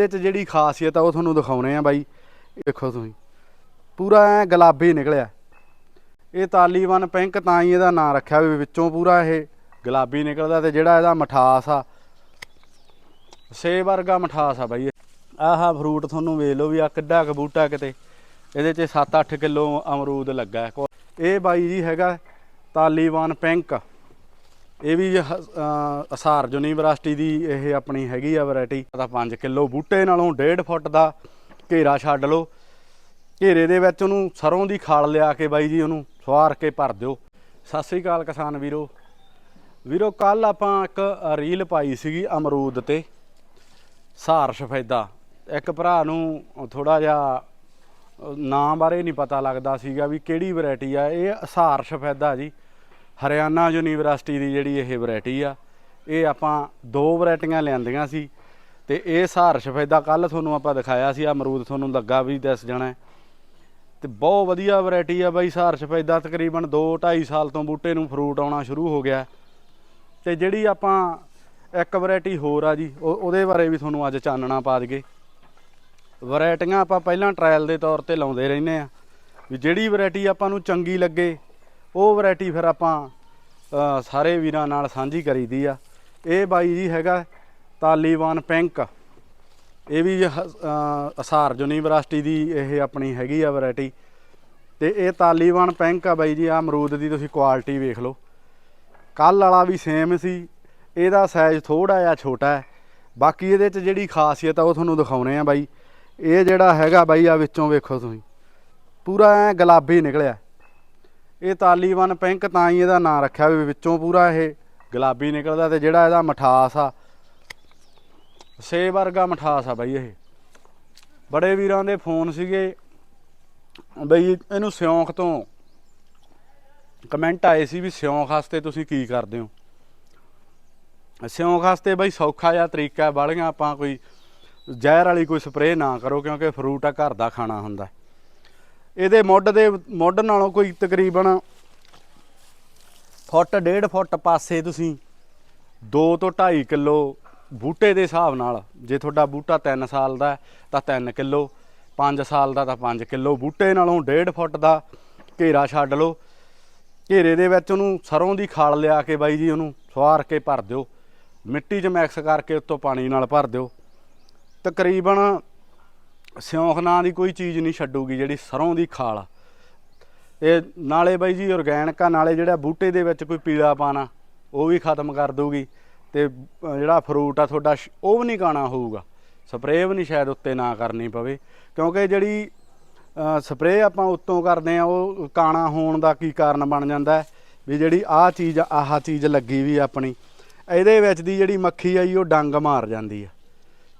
ਇਹਦੇ ਚ ਜਿਹੜੀ ਖਾਸੀਅਤ ਆ ਉਹ ਤੁਹਾਨੂੰ ਦਿਖਾਉਣੇ ਆ ਬਾਈ। ਦੇਖੋ ਤੁਸੀਂ। ਪੂਰਾ ਐ ਗੁਲਾਬੀ ਨਿਕਲਿਆ। ਇਹ ਤਾਲੀਵਾਨ ਪਿੰਕ ਤਾਂ ਹੀ ਇਹਦਾ ਨਾਂ ਰੱਖਿਆ ਵੀ ਵਿੱਚੋਂ ਪੂਰਾ ਇਹ ਗੁਲਾਬੀ ਨਿਕਲਦਾ ਤੇ ਜਿਹੜਾ ਇਹਦਾ ਮਠਾਸ ਆ। ਸੇ ਵਰਗਾ ਮਠਾਸ ਆ ਬਾਈ। ਇਹ। ਆਹ ਫਰੂਟ ਤੁਹਾਨੂੰ ਵੇਖ ਲਓ ਵੀ ਆ ਕਿੱਡਾ ਕੁ ਬੂਟਾ ਕਿਤੇ। ਇਹਦੇ 'ਚ 7-8 ਕਿਲੋ ਅਮਰੂਦ ਲੱਗਾ। ਇਹ ਬਾਈ ਜੀ ਹੈਗਾ ਤਾਲੀਵਾਨ ਪਿੰਕ। ਇਹ ਵੀ ਹ- ਅਸਾਰ ਯੂਨੀਵਰਸਿਟੀ ਦੀ ਇਹ ਆਪਣੀ ਹੈਗੀ ਆ ਵੈਰਾਈਟੀ ਦਾ 5 ਕਿਲੋ ਬੂਟੇ ਨਾਲੋਂ 1.5 ਫੁੱਟ ਦਾ ਘੇਰਾ ਛੱਡ ਲਓ। ਘੇਰੇ ਦੇ ਵਿੱਚ ਉਹਨੂੰ ਸਰੋਂ ਦੀ ਖਾਲ ਲਿਆ ਕੇ ਬਾਈ ਜੀ ਉਹਨੂੰ ਸਵਾਰ ਕੇ ਭਰ ਦਿਓ। ਸਤਿ ਸ੍ਰੀ ਅਕਾਲ ਕਿਸਾਨ ਵੀਰੋ। ਵੀਰੋ ਕੱਲ ਆਪਾਂ ਇੱਕ ਰੀਲ ਪਾਈ ਸੀਗੀ ਅਮਰੂਦ ਤੇ। ਸਹਾਰ ਸਫੈਦਾ। ਇੱਕ ਭਰਾ ਨੂੰ ਥੋੜਾ ਜਿਹਾ ਅਹ, ਨਾਂ ਬਾਰੇ ਨਹੀਂ ਪਤਾ ਲੱਗਦਾ ਸੀਗਾ ਵੀ ਕਿਹੜੀ ਵੈਰਾਈਟੀ ਆ। ਇਹ ਅਸਾਰ ਸਫੈਦਾ ਜੀ। ਹਰਿਆਣਾ ਯੂਨੀਵਰਸਿਟੀ ਦੀ ਜਿਹੜੀ ਇਹ ਵੈਰਾਈਟੀ ਆ, ਇਹ ਆਪਾਂ ਦੋ ਵੈਰਾਈਟੀਆਂ ਲਿਆਂਦੀਆਂ ਸੀ ਤੇ ਇਹ ਸਹਾਰ ਸਫੈਦਾ ਕੱਲ ਤੁਹਾਨੂੰ ਆਪਾਂ ਦਿਖਾਇਆ ਸੀ ਅਮਰੂਦ ਤੁਹਾਨੂੰ ਲੱਗਾ ਵੀ ਦੱਸ ਜਾਣਾ ਹੈ। ਤੇ ਬਹੁਤ ਵਧੀਆ ਵੈਰਾਈਟੀ ਆ ਬਾਈ ਸਹਾਰ ਸਫੈਦਾ ਤਕਰੀਬਨ 2 2.5 ਸਾਲ ਤੋਂ ਬੂਟੇ ਨੂੰ ਫਰੂਟ ਆਉਣਾ ਸ਼ੁਰੂ ਹੋ ਗਿਆ ਤੇ ਜਿਹੜੀ ਆਪਾਂ ਇੱਕ ਵੈਰਾਈਟੀ ਹੋਰ ਆ ਜੀ, ਉਹ- ਉਹਦੇ ਬਾਰੇ ਵੀ ਤੁਹਾਨੂੰ ਅੱਜ ਚਾਨਣਾ ਪਾ ਦਈਏ ਵੈਰਾਈਟੀਆਂ ਆਪਾਂ ਪਹਿਲਾਂ ਟ੍ਰਾਇਲ ਦੇ ਤੌਰ ਤੇ ਲਾਉਂਦੇ ਰਹਿੰਦੇ ਆ, ਵੀ ਜਿਹੜੀ ਵੈਰਾਈਟੀ ਆਪਾਂ ਨੂੰ ਚੰਗੀ ਲੱਗੇ ਉਹ ਵੈਰਾਈਟੀ ਫਿਰ ਆਪਾਂ ਸਾਰੇ ਵੀਰਾਂ ਨਾਲ ਸਾਂਝੀ ਕਰੀਦੀ ਆ। ਇਹ ਬਾਈ ਜੀ ਹੈਗਾ ਤਾਲੀਬਾਨ ਪਿੰਕ। ਇਹ ਵੀ ਹ- ਅਸਾਰ ਯੂਨੀਵਰਸਿਟੀ ਦੀ ਇਹ ਆਪਣੀ ਹੈਗੀ ਆ ਵੈਰਾਈਟੀ। ਤੇ ਇਹ ਤਾਲੀਬਾਨ ਪਿੰਕ ਆ ਬਾਈ ਜੀ ਆ ਅਮਰੂਦ ਦੀ ਤੁਸੀਂ ਕੁਆਲਿਟੀ ਵੇਖ ਲਓ। ਕੱਲ ਵਾਲਾ ਵੀ ਸੇਮ ਸੀ, ਇਹਦਾ ਸਾਈਜ਼ ਥੋੜਾ ਜਿਹਾ ਛੋਟਾ ਹੈ। ਬਾਕੀ ਇਹਦੇ 'ਚ ਜਿਹੜੀ ਖਾਸੀਅਤ ਆ ਉਹ ਤੁਹਾਨੂੰ ਦਿਖਾਉਣੇ ਆ ਬਾਈ। ਇਹ ਜਿਹੜਾ ਹੈਗਾ ਬਾਈ ਆ ਵਿੱਚੋਂ ਵੇਖੋ ਤੁਸੀਂ। ਪੂਰਾ ਐ ਗੁਲਾਬੀ ਨਿਕਲਿਆ। ਇਹ ਤਾਲੀਬਾਨ ਪਿੰਕ ਤਾਂ ਹੀ ਇਹਦਾ ਨਾਂ ਰੱਖਿਆ ਵੀ ਵਿੱਚੋਂ ਪੂਰਾ ਇਹ ਗੁਲਾਬੀ ਨਿਕਲਦਾ ਤੇ ਜਿਹੜਾ ਇਹਦਾ ਮਠਾਸ ਆ ਸੇਬ ਵਰਗਾ ਮਠਾਸ ਆ ਬਾਈ ਇਹ। ਬੜੇ ਵੀਰਾਂ ਦੇ ਫੋਨ ਸੀਗੇ। ਬਈ ਇਹਨੂੰ ਸਿਉਂਖ ਤੋਂ ਕਮੈਂਟ ਆਏ ਸੀ ਵੀ ਸਿਉਂਖ ਵਾਸਤੇ ਤੁਸੀਂ ਕੀ ਕਰਦੇ ਹੋ? ਸਿਉਂਖ ਵਾਸਤੇ ਬਈ ਸੌਖਾ ਜਿਹਾ ਤਰੀਕਾ ਹੈ ਬਾਲੀਆਂ ਆਪਾਂ ਕੋਈ ਜ਼ਹਿਰ ਵਾਲੀ ਕੋਈ ਸਪਰੇਅ ਨਾ ਕਰੋ ਕਿਉਂਕਿ ਫਰੂਟ ਆ, ਘਰ ਦਾ ਖਾਣਾ ਹੁੰਦਾ। ਇਹਦੇ ਮੁੱਢ ਦੇ, ਮੁੱਢ ਨਾਲੋਂ ਕੋਈ ਤਕਰੀਬਨ ਫੁੱਟ, ਡੇਢ ਫੁੱਟ ਪਾਸੇ ਤੁਸੀਂ 2 ਤੋਂ 2.5 ਕਿਲੋ ਬੂਟੇ ਦੇ ਹਿਸਾਬ ਨਾਲ, ਜੇ ਤੁਹਾਡਾ ਬੂਟਾ 3 ਸਾਲ ਦਾ ਤਾਂ 3 ਕਿਲੋ 5 ਸਾਲ ਦਾ ਤਾਂ 5 ਕਿਲੋ, ਬੂਟੇ ਨਾਲੋਂ 1.5 ਫੁੱਟ ਦਾ ਘੇਰਾ ਛੱਡ ਲਓ। ਘੇਰੇ ਦੇ ਵਿੱਚ ਉਹਨੂੰ ਸਰੋਂ ਦੀ ਖਾਲ ਲਿਆ ਕੇ ਬਾਈ ਜੀ ਉਹਨੂੰ ਸਵਾਰ ਕੇ ਭਰ ਦਿਓ। ਮਿੱਟੀ 'ਚ ਮਿਕਸ ਕਰਕੇ ਉੱਤੋਂ ਪਾਣੀ ਨਾਲ ਭਰ ਦਿਓ। ਤਕਰੀਬਨ ਸਿਉਂਖ ਨਾਂ ਦੀ ਕੋਈ ਚੀਜ਼ ਨਹੀਂ ਛੱਡੂਗੀ ਜਿਹੜੀ ਸਰੋਂ ਦੀ ਖਾਲ ਆ। ਇਹ ਨਾਲੇ ਬਾਈ ਜੀ ਆਰਗੈਨਿਕ ਆ, ਨਾਲੇ ਜਿਹੜਾ ਬੂਟੇ ਦੇ ਵਿੱਚ ਕੋਈ ਪੀਲਾ ਪਾਣਾ ਉਹ ਵੀ ਖਤਮ ਕਰ ਦੂਗੀ ਤੇ ਜਿਹੜਾ ਫਰੂਟ ਆ ਤੁਹਾਡਾ ਸ਼- ਉਹ ਵੀ ਨਹੀਂ ਕਾਣਾ ਹੋਊਗਾ। ਸਪਰੇਅ ਵੀ ਨਹੀਂ ਸ਼ਾਇਦ ਉੱਤੇ ਨਾ ਕਰਨੀ ਪਵੇ, ਕਿਉਂਕਿ ਜਿਹੜੀ ਸਪਰੇਅ ਆਪਾਂ ਉੱਤੋਂ ਕਰਦੇ ਆ, ਉਹ ਕਾਣਾ ਹੋਣ ਦਾ ਕੀ ਕਾਰਨ ਬਣ ਜਾਂਦਾ ਵੀ ਜਿਹੜੀ ਆਹ ਚੀਜ਼ ਆਹ ਚੀਜ਼ ਲੱਗੀ ਵੀ ਆਪਣੀ, ਇਹਦੇ ਵਿੱਚ ਦੀ ਜਿਹੜੀ ਮੱਖੀ ਆ ਜੀ, ਉਹ ਡੰਗ ਮਾਰ ਜਾਂਦੀ ਆ।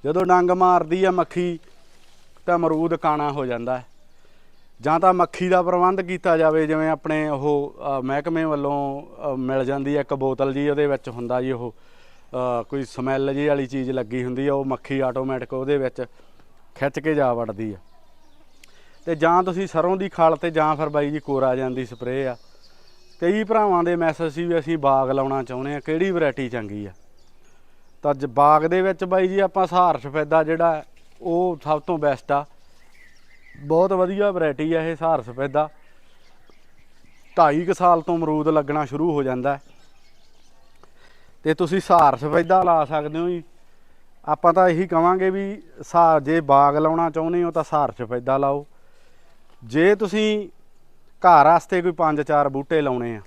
ਜਦੋਂ ਡੰਗ ਮਾਰਦੀ ਆ ਮੱਖੀ ਤਾਂ ਅਮਰੂਦ ਕਾਣਾ ਹੋ ਜਾਂਦਾ ਹੈ। ਜਾਂ ਤਾਂ ਮੱਖੀ ਦਾ ਪ੍ਰਬੰਧ ਕੀਤਾ ਜਾਵੇ, ਜਿਵੇਂ ਆਪਣੇ ਉਹ ਮਹਿਕਮੇ ਵੱਲੋਂ ਮਿਲ ਜਾਂਦੀ ਹੈ ਇੱਕ ਬੋਤਲ ਜੀ, ਉਹਦੇ ਵਿੱਚ ਹੁੰਦਾ ਜੀ ਉਹ ਕੋਈ ਸਮੈਲ ਜੀ ਵਾਲੀ ਚੀਜ਼ ਲੱਗੀ ਹੁੰਦੀ ਆ, ਉਹ ਮੱਖੀ ਆਟੋਮੈਟਿਕ ਉਹਦੇ ਵਿੱਚ ਖਿੱਚ ਕੇ ਜਾ ਵੜਦੀ ਆ। ਤੇ ਜਾਂ ਤੁਸੀਂ ਸਰੋਂ ਦੀ ਖਾਲ ਤੇ ਜਾਂ ਫਿਰ ਬਾਈ ਜੀ ਕੋਰਾ ਜਾਂਦੀ ਸਪਰੇਅ ਆ। ਕਈ ਭਰਾਵਾਂ ਦੇ ਮੈਸੇਜ ਸੀ ਵੀ ਅਸੀਂ ਬਾਗ ਲਾਉਣਾ ਚਾਹੁੰਦੇ ਆ, ਕਿਹੜੀ ਵੈਰਾਈਟੀ ਚੰਗੀ ਆ। ਤਾਂ ਜ, ਬਾਗ ਦੇ ਵਿੱਚ ਬਾਈ ਜੀ ਆਪਾਂ ਸਹਾਰ ਸਫੈਦਾ ਜਿਹੜਾ ਉਹ ਸਭ ਤੋਂ ਬੈਸਟ ਆ। ਬਹੁਤ ਵਧੀਆ ਵੈਰਾਈਟੀ ਆ ਇਹ ਸਹਾਰ ਸਫੈਦਾ ਢਾਈ ਕੁ ਸਾਲ ਤੋਂ ਅਮਰੂਦ ਲੱਗਣਾ ਸ਼ੁਰੂ ਹੋ ਜਾਂਦਾ। ਹੈ। ਤੇ ਤੁਸੀਂ ਸਹਾਰ ਸਫੈਦਾ ਲਾ ਸਕਦੇ ਹੋ ਜੀ। ਆਪਾਂ ਤਾਂ ਇਹੀ ਕਵਾਂਗੇ ਵੀ ਸਾਰ ਜੇ ਬਾਗ ਲਾਉਣਾ ਚਾਹੁੰਦੇ ਹੋ ਤਾਂ ਸਾਰ ਸਫੈਦਾ ਲਾਓ। ਜੇ ਤੁਸੀਂ ਘਰ ਵਾਸਤੇ ਕੋਈ 5-4 ਬੂਟੇ ਲਾਉਣੇ ਆ,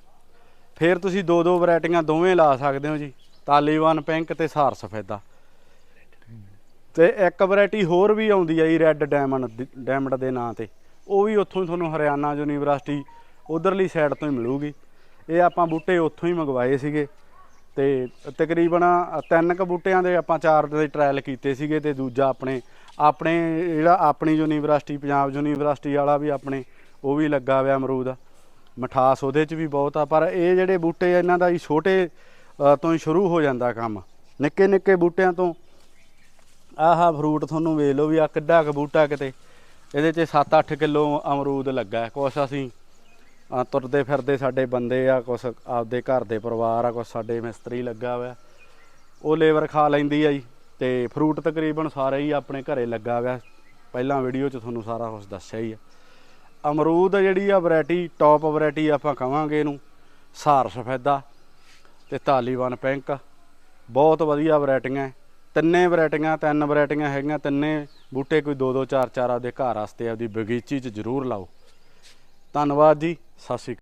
ਫਿਰ ਤੁਸੀਂ ਦੋ ਦੋ ਵੈਰਾਈਟੀਆਂ ਦੋਵੇਂ ਲਾ ਸਕਦੇ ਹੋ ਜੀ। ਤਾਲੀਵਾਨ ਪਿੰਕ ਤੇ ਸਾਰ ਸਫੈਦਾ ਤੇ ਇੱਕ ਵੈਰਾਈਟੀ ਹੋਰ ਵੀ ਆਉਂਦੀ ਆ ਜੀ ਰੈੱਡ ਡਾਇਮੰਡ ਡਾਇਮੰਡ ਦੇ ਨਾਂ ਤੇ। ਉਹ ਵੀ ਉੱਥੋਂ ਹੀ ਤੁਹਾਨੂੰ ਹਰਿਆਣਾ ਯੂਨੀਵਰਸਿਟੀ ਉਧਰਲੀ ਸਾਈਡ ਤੋਂ ਹੀ ਮਿਲੂਗੀ। ਇਹ ਆਪਾਂ ਬੂਟੇ ਉੱਥੋਂ ਹੀ ਮੰਗਵਾਏ ਸੀਗੇ ਤੇ ਤਕਰੀਬਨ ਤਿੰਨ ਕ ਬੂਟਿਆਂ ਦੇ ਆਪਾਂ ਚਾਰ ਦੇ ਟਰਾਇਲ ਕੀਤੇ ਸੀਗੇ ਤੇ ਦੂਜਾ ਆਪਣੇ ਆਪਣੇ ਜਿਹੜਾ ਆਪਣੀ ਯੂਨੀਵਰਸਿਟੀ, ਪੰਜਾਬ ਯੂਨੀਵਰਸਿਟੀ ਵਾਲਾ ਵੀ ਆਪਣੇ, ਉਹ ਵੀ ਲੱਗਾ ਹੋਇਆ ਅਮਰੂਦ। ਮਠਾਸ ਉਹਦੇ ਚ ਵੀ ਬਹੁਤ ਆ, ਪਰ ਇਹ ਜਿਹੜੇ ਬੂਟੇ ਇਹਨਾਂ ਦਾ ਹੀ ਛੋਟੇ ਤੋਂ ਹੀ ਸ਼ੁਰੂ ਹੋ ਜਾਂਦਾ ਕੰਮ। ਨਿੱਕੇ ਨਿੱਕੇ ਬੂਟਿਆਂ ਤੋਂ ਆਹ ਫਰੂਟ ਤੁਹਾਨੂੰ ਵੇਖ ਲਓ ਵੀ ਆ ਕਿੱਡਾ ਕੁ ਬੂਟਾ ਕਿਤੇ। ਇਹਦੇ 'ਚ 7-8 ਕਿਲੋ ਅਮਰੂਦ ਲੱਗਾ ਕੁਛ ਅਸੀਂ ਤੁਰਦੇ ਫਿਰਦੇ ਸਾਡੇ ਬੰਦੇ ਆ, ਕੁਛ ਆਪਦੇ ਘਰ ਦੇ ਪਰਿਵਾਰ ਆ, ਕੁਛ ਸਾਡੇ ਮਿਸਤਰੀ ਲੱਗਾ ਹੋਇਆ। ਉਹ ਲੇਬਰ ਖਾ ਲੈਂਦੀ ਆ ਜੀ। ਤੇ ਫਰੂਟ ਤਕਰੀਬਨ ਸਾਰੇ ਹੀ ਆਪਣੇ ਘਰੇ ਲੱਗਾ ਹੋਇਆ। ਪਹਿਲਾਂ ਵੀਡੀਓ 'ਚ ਤੁਹਾਨੂੰ ਸਾਰਾ ਕੁਝ ਦੱਸਿਆ ਹੀ ਆ। ਅਮਰੂਦ ਜਿਹੜੀ ਆ ਵੈਰਾਈਟੀ ਟੌਪ ਵੈਰਾਈਟੀ ਆਪਾਂ ਕਵਾਂਗੇ ਇਹਨੂੰ। ਸਾਰ ਸਫੈਦਾ ਤੇ ਤਾਲੀਵਾਨ ਪਿੰਕ। ਬਹੁਤ ਵਧੀਆ ਵੈਰਾਈਟੀਆਂ ਤਿੰਨੇ ਵੈਰਾਈਟੀਆਂ, ਤਿੰਨ ਵੈਰਾਈਟੀਆਂ ਹੈਗੀਆਂ, ਤਿੰਨੇ ਬੂਟੇ ਕੋਈ ਦੋ ਦੋ, ਚਾਰ ਚਾਰ ਆਪਦੇ ਘਰ ਵਾਸਤੇ ਆਪਦੀ ਬਗੀਚੀ 'ਚ ਜ਼ਰੂਰ ਲਾਓ। ਧੰਨਵਾਦ ਜੀ, ਸਤਿ ਸ਼੍ਰੀ ਅਕਾਲ।